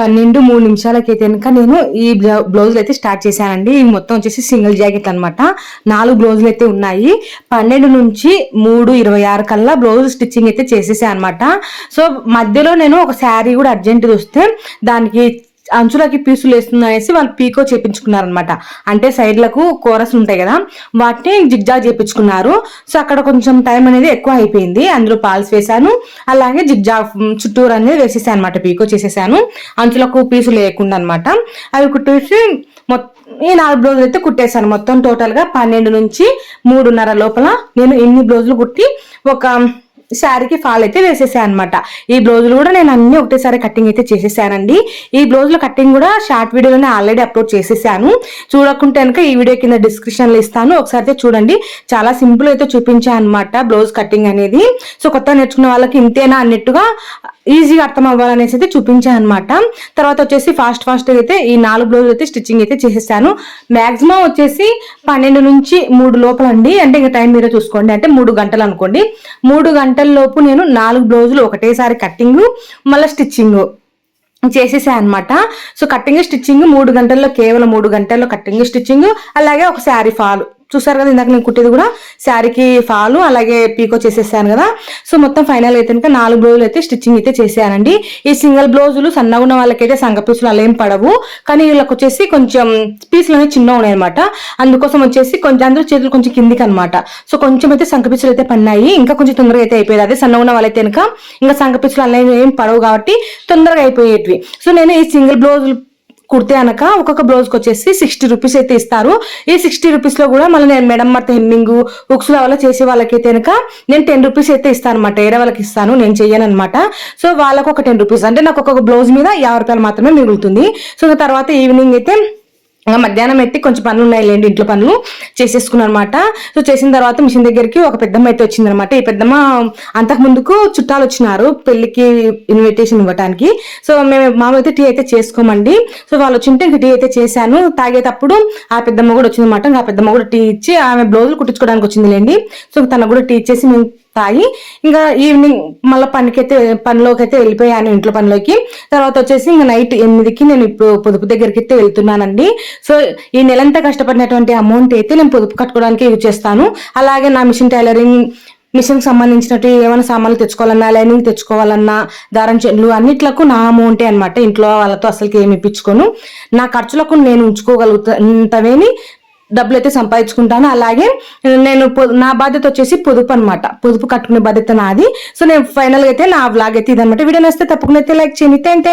పన్నెండు మూడు నిమిషాలకైతే కనుక నేను ఈ బ్లౌజులు అయితే స్టార్ట్ చేశానండి. ఇవి మొత్తం వచ్చేసి సింగిల్ జాకెట్ అన్నమాట. నాలుగు బ్లౌజులు అయితే ఉన్నాయి. పన్నెండు నుంచి మూడు ఇరవై ఆరు కల్లా బ్లౌజ్ స్టిచ్చింగ్ అయితే చేసేసాను అనమాట సో మధ్యలో నేను ఒక శారీ కూడా అర్జెంట్ వస్తే దానికి అంచులకి పీసులు వేస్తుంది అనేసి వాళ్ళు పీకో చేపించుకున్నారనమాట అంటే సైడ్లకు కోరస్ ఉంటాయి కదా వాటిని జిగ్జా చేపించుకున్నారు. సో అక్కడ కొంచెం టైం అనేది ఎక్కువ అయిపోయింది. అందులో పాల్స్ వేశాను. అలాగే జిగ్జా చుట్టూరు అనేది వేసేసాను అనమాట పీకో చేసేసాను. అంచులకు పీసులు లేకుండా అనమాట అవి కుట్టేసి మొత్తం ఈ నాలుగు బ్లౌజులు అయితే కుట్టేశాను. మొత్తం టోటల్గా పన్నెండు నుంచి మూడున్నర లోపల నేను ఎన్ని బ్లౌజులు కుట్టి ఒక శారీకి ఫాల్ అయితే వేసేసాను అనమాట ఈ బ్లౌజులు కూడా నేను అన్ని ఒకటేసారి కటింగ్ అయితే చేసేసానండి. ఈ బ్లౌజుల కటింగ్ కూడా షార్ట్ వీడియోలోనే ఆల్రెడీ అప్లోడ్ చేసేసాను. చూడకుంటే కనుక ఈ వీడియో కింద డిస్క్రిప్షన్లో ఇస్తాను. ఒకసారి అయితే చూడండి. చాలా సింపుల్ అయితే చూపించాను అనమాట బ్లౌజ్ కటింగ్ అనేది. సో కొత్త నేర్చుకున్న వాళ్ళకి ఇంతేనా అన్నట్టుగా ఈజీగా అర్థం అవ్వాలనేసి అయితే చూపించాను అనమాట తర్వాత వచ్చేసి ఫాస్ట్ ఫాస్ట్గా అయితే ఈ నాలుగు బ్లౌజులు అయితే స్టిచ్చింగ్ అయితే చేసేసాను. మ్యాక్సిమం వచ్చేసి పన్నెండు నుంచి మూడు లోపలండి. అంటే ఇంకా టైం మీరే చూసుకోండి. అంటే మూడు గంటలు అనుకోండి. మూడు గంటలు లోపు నేను నాలుగు బ్లౌజులు ఒకటేసారి కట్టింగ్ మళ్ళీ స్టిచ్చింగ్ చేసేసా అనమాట సో కట్టింగ్ స్టిచ్చింగ్ మూడు గంటల్లో కేవలం మూడు గంటల్లో కట్టింగ్ స్టిచ్చింగ్ అలాగే ఒక శారీ ఫాల్. చూసారు కదా ఇందాక నేను కుట్టేది కూడా? శారీకి ఫాలు అలాగే పీకో చేసేసాను కదా. సో మొత్తం ఫైనల్ అయితే కనుక నాలుగు బ్లౌజులు అయితే స్టిచ్చింగ్ అయితే చేశానండి. ఈ సింగిల్ బ్లౌజులు సన్నగా ఉన్న వాళ్ళకైతే సంగ పీసులు అలా ఏం పడవు. కానీ వీళ్ళకి వచ్చేసి కొంచెం పీసులు అనేవి చిన్న ఉన్నాయి అనమాట అందుకోసం వచ్చేసి కొంచెం అందరూ చేతులు కొంచెం కిందికి అనమాట సో కొంచెం అయితే సంగ పీసులు అయితే పడినాయి ఇంకా కొంచెం తొందరగా అయితే అయిపోయేది. అదే సన్నగా ఉన్న వాళ్ళైతే కనుక ఇంకా సంగ పీసులు అలా ఏం పడవు కాబట్టి తొందరగా అయిపోయేటివి. సో నేను ఈ సింగిల్ బ్లౌజులు కుడితే అనక ఒక్కొక్క బ్లౌజ్కి వచ్చేసి సిక్స్టీ రూపీస్ అయితే ఇస్తారు. ఈ సిక్స్టీ రూపీస్లో కూడా మళ్ళీ నేను మేడం మర్త హెమ్మింగ్ ఉక్స్ వల్ల చేసే వాళ్ళకైతే కనుక నేను టెన్ రూపీస్ అయితే ఇస్తాను అనమాట ఏరే వాళ్ళకి ఇస్తాను నేను చెయ్యను అనమాట సో వాళ్ళకు ఒక టెన్ రూపీస్ అంటే నాకు ఒక్కొక్క బ్లౌజ్ మీద యాభై రూపాయలు మాత్రమే మిగులుతుంది. సో తర్వాత ఈవినింగ్ అయితే ఇంకా మధ్యాహ్నం అయితే కొంచెం పనులు ఉన్నాయి లేండి ఇంట్లో పనులు చేసేసుకున్నాను అనమాట సో చేసిన తర్వాత మిషన్ దగ్గరికి ఒక పెద్దమ్మ అయితే వచ్చిందనమాట. ఈ పెద్దమ్మ అంతకు ముందుకు చుట్టాలు వచ్చినారు పెళ్ళికి ఇన్విటేషన్ ఇవ్వడానికి సో మేము మామైతే టీ అయితే చేసుకోమండి. సో వాళ్ళు వచ్చింటే ఇంక టీ అయితే చేశాను. తాగేటప్పుడు ఆ పెద్దమ్మ కూడా వచ్చిందన్నమాట ఇంకా ఆ పెద్దమ్మ కూడా టీ ఇచ్చి ఆమె బ్లౌజులు కుట్టించుకోవడానికి వచ్చింది లేండి సో తనకు కూడా టీ ఇచ్చేసి మేము తాగి ఇంకా ఈవినింగ్ మళ్ళీ పనికైతే పనిలోకి అయితే వెళ్ళిపోయాను ఇంట్లో పనిలోకి. తర్వాత వచ్చేసి ఇంకా నైట్ ఎనిమిదికి నేను ఇప్పుడు పొదుపు దగ్గరికి అయితే వెళ్తున్నానండి. సో ఈ నెలంతా కష్టపడినటువంటి అమౌంట్ అయితే నేను పొదుపు కట్టుకోవడానికి యూజ్ చేస్తాను. అలాగే నా మిషన్ టైలరింగ్ మిషన్కి సంబంధించినట్టు ఏమైనా సామాన్లు తెచ్చుకోవాలన్నా లైనింగ్ తెచ్చుకోవాలన్నా దారం చెట్లు అన్నిట్లకు నా అమౌంటే అనమాట ఇంట్లో వాళ్ళతో అసలుకి ఏమి ఇప్పించుకోను. నా ఖర్చులకు నేను ఉంచుకోగలుగుతావేని డబ్బులు అయితే సంపాదించుకుంటాను. అలాగే నేను నా బాధ్యత వచ్చేసి పొదుపు అనమాట పొదుపు కట్టుకునే బాధ్యత నాది. సో నేను ఫైనల్గా అయితే నా వ్లాగ్ అయితే ఇదనమాట వీడియో నచ్చితే తప్పకుండా అయితే లైక్ చేయండి. థ్యాంక్